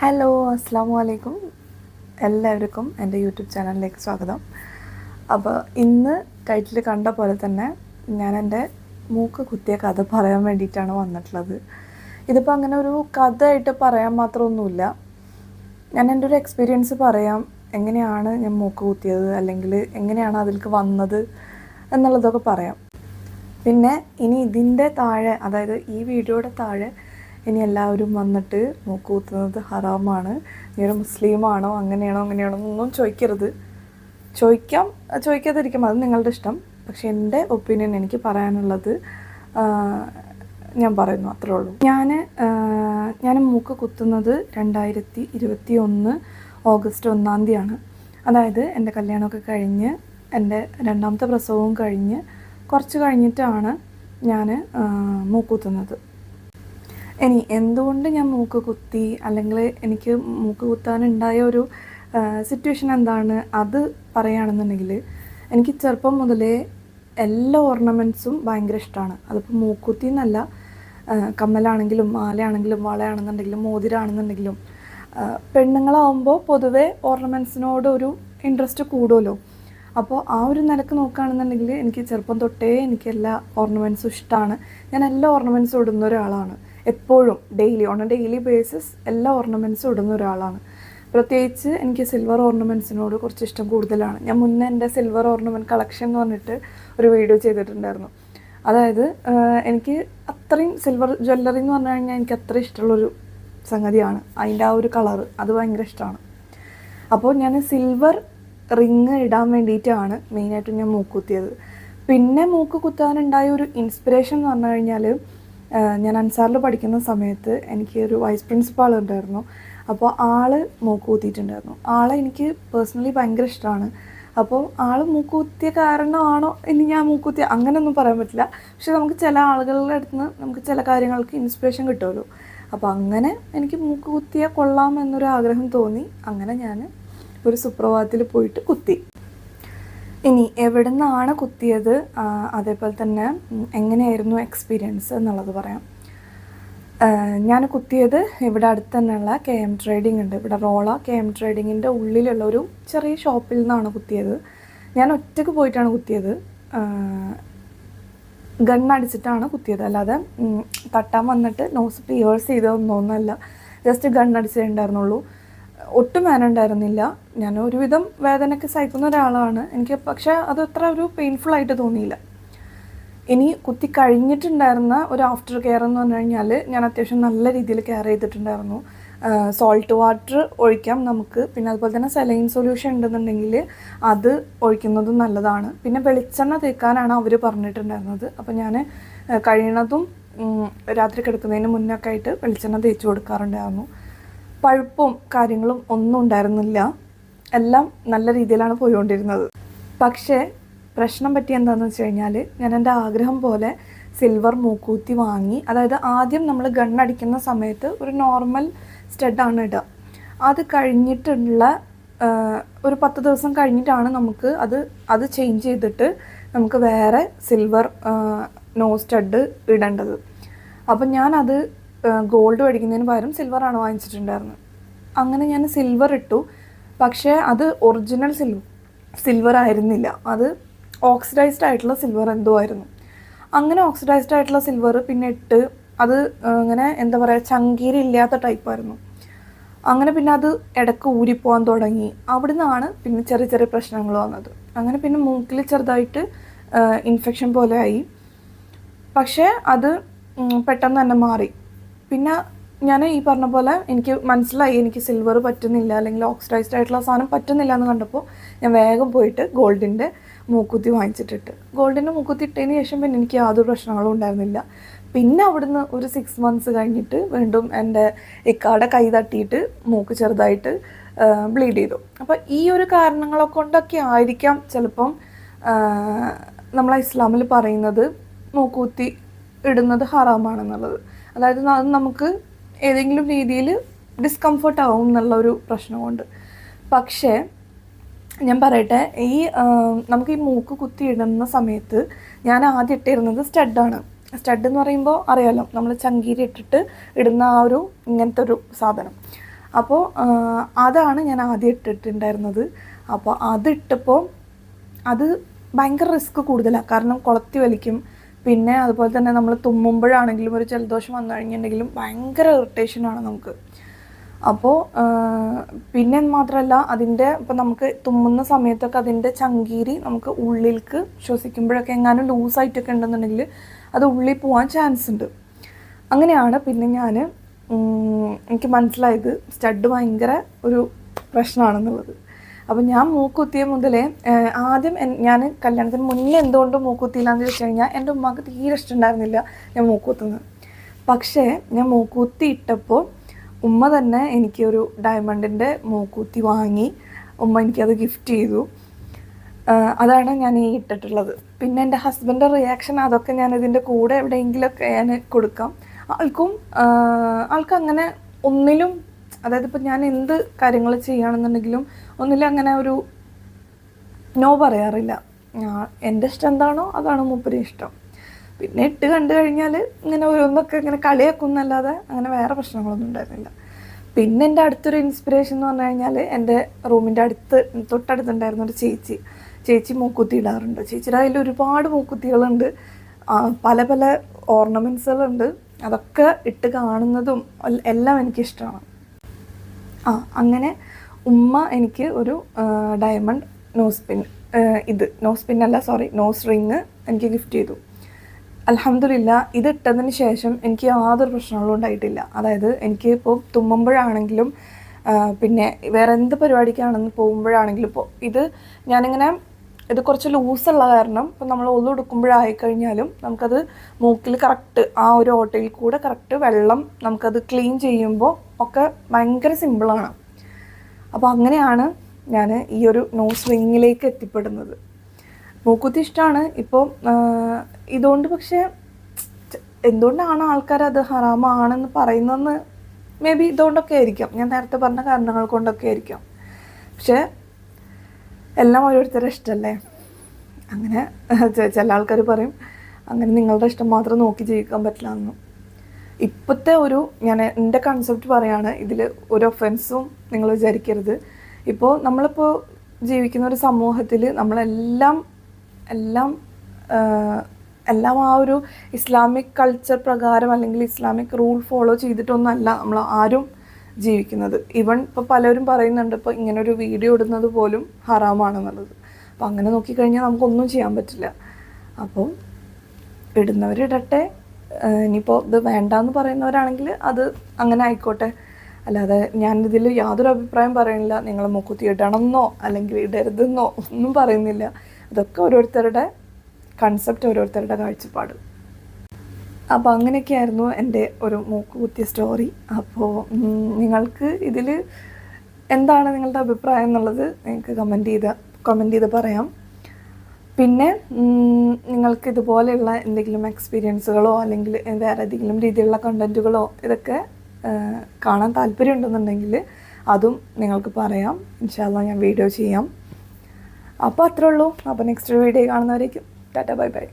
Hello അസ്സാം വലൈക്കും എല്ലാവർക്കും എന്റെ യൂട്യൂബ് ചാനലിലേക്ക് സ്വാഗതം. അപ്പോൾ ഇന്ന് ടൈറ്റിൽ കണ്ട പോലെ തന്നെ ഞാൻ എന്റെ മൂക്ക് കുത്തിയ കഥ പറയാൻ വേണ്ടിയിട്ടാണ് വന്നിട്ടുള്ളത്. ഇതിപ്പോൾ അങ്ങനെ ഒരു കഥയായിട്ട് പറയാൻ മാത്രമൊന്നുമില്ല. ഞാൻ എന്റെ ഒരു എക്സ്പീരിയൻസ് പറയാം. എങ്ങനെയാണ് ഞാൻ മൂക്ക് കുത്തിയത്? അല്ലെങ്കിൽ എങ്ങനെയാണ് അതിലേക്ക് വന്നത്? എന്നുള്ളതൊക്കെ പറയാം. പിന്നെ ഇനി ഇതിന്റെ താഴെ അതായത് ഈ വീഡിയോയുടെ താഴെ ഇനി എല്ലാവരും വന്നിട്ട് മൂക്ക് കുത്തുന്നത് ഹറാമാണ്. നീ ഒരു മുസ്ലിമാണോ അങ്ങനെയാണോ അങ്ങനെയാണോ എന്നൊന്നും ചോദിക്കരുത്. ചോദിക്കാം ചോദിക്കാതിരിക്കാം അത് നിങ്ങളുടെ ഇഷ്ടം. പക്ഷേ എന്റെ ഒപ്പീനിയൻ എനിക്ക് പറയാനുള്ളത് ഞാൻ പറയുന്നു അത്രേ ഉള്ളൂ. ഞാൻ ഞാൻ മൂക്ക് കുത്തുന്നത് രണ്ടായിരത്തി ഇരുപത്തി ഒന്ന് ഓഗസ്റ്റ് ഒന്നാം തീയതിയാണ്. അതായത് എന്റെ കല്യാണമൊക്കെ കഴിഞ്ഞ് എന്റെ രണ്ടാമത്തെ പ്രസവവും കഴിഞ്ഞ് കുറച്ച് കഴിഞ്ഞിട്ടാണ് ഞാൻ മൂക്ക് കുത്തുന്നത്. ഇനി എന്തുകൊണ്ട് ഞാൻ മൂക്ക് കുത്തി? അല്ലെങ്കിൽ എനിക്ക് മൂക്ക് കുത്താനുണ്ടായ ഒരു സിറ്റുവേഷൻ എന്താണ്? അത് പറയുകയാണെന്നുണ്ടെങ്കിൽ എനിക്ക് ചെറുപ്പം മുതലേ എല്ലാ ഓർണമെന്റ്സും ഭയങ്കര ഇഷ്ടമാണ്. അതിപ്പോൾ മൂക്കുത്തി എന്നല്ല കമ്മലാണെങ്കിലും മാലയാണെങ്കിലും വളയാണെന്നുണ്ടെങ്കിലും മോതിരാണെന്നുണ്ടെങ്കിലും പെണ്ണുങ്ങളാവുമ്പോൾ പൊതുവേ ഓർണമെന്റ്സിനോട് ഒരു ഇൻട്രസ്റ്റ് കൂടുമല്ലോ അപ്പോൾ ആ ഒരു നിലയ്ക്ക് നോക്കുകയാണെന്നുണ്ടെങ്കിൽ എനിക്ക് ചെറുപ്പം തൊട്ടേ എനിക്ക് എല്ലാ ഓർണമെന്റ്സും ഇഷ്ടമാണ് ഞാൻ എല്ലാ ഓർണമെന്റ്സും ഇടുന്ന ഒരാളാണ്. എപ്പോഴും daily on a daily basis എല്ലാ ഓർണമെന്റ്സും ഇടുന്ന ഒരാളാണ്. പ്രത്യേകിച്ച് എനിക്ക് സിൽവർ ഓർണമെന്റ്സിനോട് കുറച്ച് ഇഷ്ടം കൂടുതലാണ്. ഞാൻ മുന്നേ എന്റെ സിൽവർ ഓർണമെന്റ് കളക്ഷൻ എന്ന് പറഞ്ഞിട്ട് ഒരു വീഡിയോ ചെയ്തിട്ടുണ്ടായിരുന്നു. അതായത് എനിക്ക് അത്രയും സിൽവർ ജ്വല്ലറി എന്ന് പറഞ്ഞു കഴിഞ്ഞാൽ എനിക്ക് അത്ര ഇഷ്ടമുള്ളൊരു സംഗതിയാണ്. അതിന്റെ ആ ഒരു കളറ് അത് ഭയങ്കര ഇഷ്ടമാണ്. അപ്പോൾ ഞാൻ സിൽവർ റിങ് ഇടാൻ വേണ്ടിയിട്ടാണ് മെയിനായിട്ട് ഞാൻ മൂക്കുത്തിയത്. പിന്നെ മൂക്ക് കുത്താനുണ്ടായ ഒരു ഇൻസ്പിറേഷൻ എന്ന് പറഞ്ഞു കഴിഞ്ഞാൽ ഞാൻ അൻസാറിൽ പഠിക്കുന്ന സമയത്ത് എനിക്ക് ഒരു വൈസ് പ്രിൻസിപ്പാൾ ഉണ്ടായിരുന്നു. അപ്പോൾ ആൾ മൂക്ക് കുത്തിയിട്ടുണ്ടായിരുന്നു ആളെ എനിക്ക് പേഴ്സണലി ഭയങ്കര ഇഷ്ടമാണ് അപ്പോൾ ആൾ മൂക്ക് കുത്തിയ കാരണമാണോ ഇനി ഞാൻ മൂക്ക് കുത്തിയ അങ്ങനെയൊന്നും പറയാൻ പറ്റില്ല. പക്ഷെ നമുക്ക് ചില ആളുകളുടെ അടുത്ത് നിന്ന് നമുക്ക് ചില കാര്യങ്ങൾക്ക് ഇൻസ്പിറേഷൻ കിട്ടുമല്ലോ. അപ്പോൾ അങ്ങനെ എനിക്ക് മൂക്ക് കുത്തിയാൽ കൊള്ളാം എന്നൊരു ആഗ്രഹം തോന്നി. അങ്ങനെ ഞാൻ ഒരു സുപ്രഭാതത്തിൽ പോയിട്ട് കുത്തി. ഇനി എവിടെ നിന്നാണ് കുത്തിയത് അതേപോലെ തന്നെ എങ്ങനെയായിരുന്നു എക്സ്പീരിയൻസ് എന്നുള്ളത് പറയാം. ഞാൻ കുത്തിയത് ഇവിടെ അടുത്ത് തന്നെയുള്ള കെ എം ട്രേഡിംഗ് ഉണ്ട്. ഇവിടെ റോള കെ എം ട്രേഡിങ്ങിന്റെ ഉള്ളിലുള്ള ഒരു ചെറിയ ഷോപ്പിൽ നിന്നാണ് കുത്തിയത്. ഞാൻ ഒറ്റയ്ക്ക് പോയിട്ടാണ് കുത്തിയത്. ഗണ്ണടിച്ചിട്ടാണ് കുത്തിയത്. അല്ലാതെ തട്ടാൻ വന്നിട്ട് നോസ് പിയേഴ്സ് ചെയ്തതൊന്നൊന്നല്ല. ജസ്റ്റ് ഗൺ ഉണ്ടായിരുന്നുള്ളൂ. ഒട്ടും വേനുണ്ടായിരുന്നില്ല ഞാൻ ഒരുവിധം വേദനയ്ക്ക് സഹിക്കുന്ന ഒരാളാണ്. എനിക്ക് പക്ഷേ അത് അത്ര ഒരു പെയിൻഫുൾ ആയിട്ട് തോന്നിയില്ല. ഇനി കുത്തി കഴിഞ്ഞിട്ടുണ്ടായിരുന്ന ഒരു ആഫ്റ്റർ കെയർ എന്ന് പറഞ്ഞു കഴിഞ്ഞാൽ ഞാൻ അത്യാവശ്യം നല്ല രീതിയിൽ കെയർ ചെയ്തിട്ടുണ്ടായിരുന്നു. സോൾട്ട് വാട്ടർ ഒഴിക്കാം നമുക്ക്. പിന്നെ അതുപോലെ തന്നെ സെലൈൻ സൊല്യൂഷൻ ഉണ്ടെന്നുണ്ടെങ്കിൽ അത് ഒഴിക്കുന്നതും നല്ലതാണ്. പിന്നെ വെളിച്ചെണ്ണ തേക്കാനാണ് അവർ പറഞ്ഞിട്ടുണ്ടായിരുന്നത്. അപ്പോൾ ഞാൻ കഴിയണതും രാത്രി കിടക്കുന്നതിന് മുന്നൊക്കെ ആയിട്ട് വെളിച്ചെണ്ണ തേച്ച് കൊടുക്കാറുണ്ടായിരുന്നു. പഴുപ്പും കാര്യങ്ങളും ഒന്നും ഉണ്ടായിരുന്നില്ല. എല്ലാം നല്ല രീതിയിലാണ് പോയിക്കൊണ്ടിരുന്നത്. പക്ഷേ പ്രശ്നം പറ്റി എന്താണെന്ന് വെച്ച് കഴിഞ്ഞാൽ ഞാൻ എന്റെ ആഗ്രഹം പോലെ സിൽവർ മൂക്കൂത്തി വാങ്ങി അതായത് ആദ്യം നമ്മൾ ഗണ്ണടിക്കുന്ന സമയത്ത് ഒരു നോർമൽ സ്റ്റഡാണ് ഇടുക. അത് കഴിഞ്ഞിട്ടുള്ള ഒരു പത്ത് ദിവസം കഴിഞ്ഞിട്ടാണ് നമുക്ക് അത് അത് ചേഞ്ച് ചെയ്തിട്ട് നമുക്ക് വേറെ സിൽവർ നോ സ്റ്റഡ് ഇടേണ്ടത്. അപ്പം ഞാനത് ഗോൾഡ് മേടിക്കുന്നതിന് പകരം സിൽവറാണ് വാങ്ങിച്ചിട്ടുണ്ടായിരുന്നത്. അങ്ങനെ ഞാൻ സിൽവർ ഇട്ടു. പക്ഷേ അത് ഒറിജിനൽ സിൽവർ സിൽവർ ആയിരുന്നില്ല. അത് ഓക്സിഡൈസ്ഡ് ആയിട്ടുള്ള സിൽവർ എന്തോ ആയിരുന്നു. അങ്ങനെ ഓക്സിഡൈസ്ഡ് ആയിട്ടുള്ള സിൽവർ പിന്നെ ഇട്ട് അത് ഇങ്ങനെ എന്താ പറയുക ചങ്കീരി ഇല്ലാത്ത ടൈപ്പായിരുന്നു അങ്ങനെ പിന്നെ അത് ഇടയ്ക്ക് ഊരിപ്പോകാൻ തുടങ്ങി. അവിടെ നിന്നാണ് പിന്നെ ചെറിയ ചെറിയ പ്രശ്നങ്ങൾ വന്നത്. അങ്ങനെ പിന്നെ മൂക്കിൽ ചെറുതായിട്ട് ഇൻഫെക്ഷൻ പോലെ ആയി. പക്ഷേ അത് പെട്ടെന്ന് തന്നെ മാറി. പിന്നെ ഞാൻ ഈ പറഞ്ഞ പോലെ എനിക്ക് മനസ്സിലായി എനിക്ക് സിൽവർ പറ്റുന്നില്ല അല്ലെങ്കിൽ ഓക്സിഡൈസ്ഡ് ആയിട്ടുള്ള സാധനം പറ്റുന്നില്ല എന്ന് കണ്ടപ്പോൾ ഞാൻ വേഗം പോയിട്ട് ഗോൾഡിന്റെ മൂക്കുത്തി വാങ്ങിച്ചിട്ടിട്ട്. ഗോൾഡിന്റെ മൂക്കുത്തി ഇട്ടതിന് ശേഷം പിന്നെ എനിക്ക് യാതൊരു പ്രശ്നങ്ങളും ഉണ്ടായിരുന്നില്ല. പിന്നെ അവിടുന്ന് ഒരു സിക്സ് മന്ത്സ് കഴിഞ്ഞിട്ട് വീണ്ടും എന്റെ ഇക്കാടെ കൈ തട്ടിയിട്ട് മൂക്ക് ചെറുതായിട്ട് ബ്ലീഡ് ചെയ്തു. അപ്പോൾ ഈ ഒരു കാരണങ്ങളെ കൊണ്ടൊക്കെ ആയിരിക്കാം ചിലപ്പം നമ്മളെ ഇസ്ലാമിൽ പറയുന്നത് മൂക്കുത്തി ഇടുന്നത് ഹറാമാണെന്നുള്ളത്. അതായത് അത് നമുക്ക് ഏതെങ്കിലും രീതിയിൽ ഡിസ്കംഫർട്ട് ആവും എന്നുള്ള ഒരു പ്രശ്നമുണ്ട്. പക്ഷേ ഞാൻ പറയട്ടെ ഈ നമുക്ക് ഈ മൂക്ക് കുത്തിയിടുന്ന സമയത്ത് ഞാൻ ആദ്യം ഇട്ടിരുന്നത് സ്റ്റഡാണ് സ്റ്റഡ് എന്ന് പറയുമ്പോൾ അറിയാലോ നമ്മൾ ചങ്കീരി ഇട്ടിട്ട് ഇടുന്ന ആ ഒരു ഇങ്ങനത്തെ ഒരു സാധനം. അപ്പോൾ അതാണ് ഞാൻ ആദ്യം ഇട്ടിട്ടുണ്ടായിരുന്നത്. അപ്പോൾ അതിട്ടപ്പോൾ അത് ഭയങ്കര റിസ്ക് കൂടുതലാണ് കാരണം കുളത്തി വലിക്കും. പിന്നെ അതുപോലെ തന്നെ നമ്മൾ തുമ്മുമ്പോഴാണെങ്കിലും ഒരു ജലദോഷം വന്നു കഴിഞ്ഞിട്ടുണ്ടെങ്കിലും ഭയങ്കര ഇറിറ്റേഷനാണ് നമുക്ക്. അപ്പോൾ പിന്നെ മാത്രമല്ല അതിന്റെ ഇപ്പം നമുക്ക് തുമ്മുന്ന സമയത്തൊക്കെ അതിന്റെ ചങ്കീരി നമുക്ക് ഉള്ളിലേക്ക് ശ്വസിക്കുമ്പോഴൊക്കെ എങ്ങാനും ലൂസായിട്ടൊക്കെ ഉണ്ടെന്നുണ്ടെങ്കിൽ അത് ഉള്ളിൽ പോകാൻ ചാൻസ് ഉണ്ട്. അങ്ങനെയാണ് പിന്നെ ഞാൻ എനിക്ക് മനസ്സിലായത് സ്റ്റഡ് ഭയങ്കര ഒരു പ്രശ്നമാണെന്നുള്ളത്. അപ്പം ഞാൻ മൂക്കുത്തിയ മുതലേ ആദ്യം ഞാൻ കല്യാണത്തിന് മുന്നേ എന്തുകൊണ്ട് മൂക്കുത്തിയില്ലാന്ന് ചോദിച്ചു കഴിഞ്ഞാൽ എന്റെ ഉമ്മക്ക് തീരെ ഇഷ്ടമുണ്ടായിരുന്നില്ല ഞാൻ മൂക്കുത്തുന്നത്. പക്ഷേ ഞാൻ മൂക്കുത്തി ഇട്ടപ്പോൾ ഉമ്മ തന്നെ എനിക്ക് ഒരു ഡയമണ്ടിന്റെ മൂക്കുത്തി വാങ്ങി ഉമ്മ എനിക്കത് ഗിഫ്റ്റ് ചെയ്തു. അതാണ് ഞാൻ ഈ ഇട്ടിട്ടുള്ളത്. പിന്നെ എന്റെ ഹസ്ബൻഡിന്റെ റിയാക്ഷൻ അതൊക്കെ ഞാൻ ഇതിന്റെ കൂടെ എവിടെയെങ്കിലുമൊക്കെ ഞാൻ കൊടുക്കാം. ആൾക്കും ആൾക്കങ്ങനെ ഒന്നിലും അതായത് ഇപ്പം ഞാൻ എന്ത് കാര്യങ്ങൾ ചെയ്യുകയാണെന്നുണ്ടെങ്കിലും ഒന്നിലും അങ്ങനെ ഒരു നോ പറയാറില്ല. എന്റെ ഇഷ്ടം എന്താണോ അതാണ് മൂപ്പര് ഇഷ്ടം. പിന്നെ ഇട്ട് കണ്ടു കഴിഞ്ഞാൽ ഇങ്ങനെ ഓരോന്നൊക്കെ ഇങ്ങനെ കളിയാക്കുന്നല്ലാതെ അങ്ങനെ വേറെ പ്രശ്നങ്ങളൊന്നും ഉണ്ടായിരുന്നില്ല. പിന്നെ എന്റെ അടുത്തൊരു ഇൻസ്പിറേഷൻ എന്ന് പറഞ്ഞു കഴിഞ്ഞാൽ എന്റെ റൂമിന്റെ അടുത്ത് തൊട്ടടുത്തുണ്ടായിരുന്ന ഒരു ചേച്ചി ചേച്ചി മൂക്കുത്തി ഇടാറുണ്ട്. ചേച്ചിയുടെ അതിൽ ഒരുപാട് മൂക്കുത്തികളുണ്ട്. പല പല ഓർണമെന്റ്സുകളുണ്ട് അതൊക്കെ ഇട്ട് കാണുന്നതും എല്ലാം എനിക്കിഷ്ടമാണ്. ആ അങ്ങനെ ഉമ്മ എനിക്ക് ഒരു ഡയമണ്ട് നോസ് പിൻ ഇത് നോസ് പിൻ അല്ല സോറി നോസ് റിങ് എനിക്ക് ഗിഫ്റ്റ് ചെയ്തു. അലഹമില്ല ഇത് ഇട്ടതിന് ശേഷം എനിക്ക് യാതൊരു പ്രശ്നങ്ങളും ഉണ്ടായിട്ടില്ല. അതായത് എനിക്ക് ഇപ്പോൾ തുമ്മുമ്പോഴാണെങ്കിലും പിന്നെ വേറെ എന്ത് പരിപാടിക്കാണെന്ന് പോകുമ്പോഴാണെങ്കിലും ഇപ്പോൾ ഇത് ഞാനിങ്ങനെ ഇത് കുറച്ച് ലൂസുള്ള കാരണം ഇപ്പം നമ്മൾ ഒതു എടുക്കുമ്പോഴായി കഴിഞ്ഞാലും നമുക്കത് മൂക്കിൽ കറക്റ്റ് ആ ഒരു ഓട്ടയിൽ കൂടെ കറക്റ്റ് വെള്ളം നമുക്കത് ക്ലീൻ ചെയ്യുമ്പോൾ ഒക്കെ ഭയങ്കര സിമ്പിളാണ് അപ്പോൾ അങ്ങനെയാണ് ഞാൻ ഈ ഒരു നോസ് റിങ്ങിലേക്ക് എത്തിപ്പെടുന്നത്. മൂക്കുത്തി ഇഷ്ടമാണ് ഇപ്പോൾ ഇതുകൊണ്ട് പക്ഷേ എന്തുകൊണ്ടാണ് ആൾക്കാർ അത് ഹറാമാണെന്ന് പറയുന്നതെന്ന് മേ ബി ഇതുകൊണ്ടൊക്കെ ആയിരിക്കാം. ഞാൻ നേരത്തെ പറഞ്ഞ കാരണങ്ങൾ കൊണ്ടൊക്കെ ആയിരിക്കാം. പക്ഷേ എല്ലാം ഓരോരുത്തരുടെ ഇഷ്ടമല്ലേ അങ്ങനെ ചില ആൾക്കാർ പറയും അങ്ങനെ നിങ്ങളുടെ ഇഷ്ടം മാത്രം നോക്കി ജീവിക്കാൻ പറ്റില്ല എന്നും. ഇപ്പോഴത്തെ ഒരു ഞാൻ എന്റെ കൺസെപ്റ്റ് പറയാണ് ഇതിൽ ഒരു ഒഫൻസും നിങ്ങൾ വിചാരിക്കരുത്. ഇപ്പോൾ നമ്മളിപ്പോൾ ജീവിക്കുന്ന ഒരു സമൂഹത്തിൽ നമ്മളെല്ലാം എല്ലാം എല്ലാം ആ ഒരു ഇസ്ലാമിക് കൾച്ചർ പ്രകാരം അല്ലെങ്കിൽ ഇസ്ലാമിക് റൂൾ ഫോളോ ചെയ്തിട്ടൊന്നല്ല. നമ്മൾ ആരും ജീവിക്കുന്നത്. ഇവൺ ഇപ്പോൾ പലരും പറയുന്നുണ്ട് ഇപ്പോൾ ഇങ്ങനെ ഒരു വീഡിയോ ഇടുന്നത് പോലും ഹറാമാണെന്നുള്ളത്. അപ്പോൾ അങ്ങനെ നോക്കിക്കഴിഞ്ഞാൽ നമുക്കൊന്നും ചെയ്യാൻ പറ്റില്ല. അപ്പോൾ ഇടുന്നവരിടട്ടെ ഇനിയിപ്പോൾ ഇത് വേണ്ട എന്ന് പറയുന്നവരാണെങ്കിൽ അത് അങ്ങനെ ആയിക്കോട്ടെ. അല്ലാതെ ഞാൻ ഇതിൽ യാതൊരു അഭിപ്രായം പറയുന്നില്ല. നിങ്ങൾ മൂക്കുത്തി ഇടണമെന്നോ അല്ലെങ്കിൽ ഇടരുതെന്നോ ഒന്നും പറയുന്നില്ല. അതൊക്കെ ഓരോരുത്തരുടെ കൺസെപ്റ്റ് ഓരോരുത്തരുടെ കാഴ്ചപ്പാട്. അപ്പോൾ അങ്ങനെയൊക്കെയായിരുന്നു എന്റെ ഒരു മൂക്ക് കുത്തിയ സ്റ്റോറി അപ്പോൾ നിങ്ങൾക്ക് ഇതിൽ എന്താണ് നിങ്ങളുടെ അഭിപ്രായം എന്നുള്ളത് നിങ്ങൾക്ക് കമന്റ് ചെയ്ത് കമന്റ് ചെയ്ത് പറയാം. പിന്നെ നിങ്ങൾക്ക് ഇതുപോലെയുള്ള എന്തെങ്കിലും എക്സ്പീരിയൻസുകളോ അല്ലെങ്കിൽ വേറെ ഏതെങ്കിലും രീതിയിലുള്ള കണ്ടന്റുകളോ ഇതൊക്കെ കാണാൻ താല്പര്യം ഉണ്ടെന്നുണ്ടെങ്കിൽ അതും നിങ്ങൾക്ക് പറയാം. ഇൻഷാല്ല ഞാൻ വീഡിയോ ചെയ്യാം. അപ്പോൾ അത്രേ ഉള്ളൂ. അപ്പോൾ next video കാണുന്നവരേക്കും. Tata bye bye.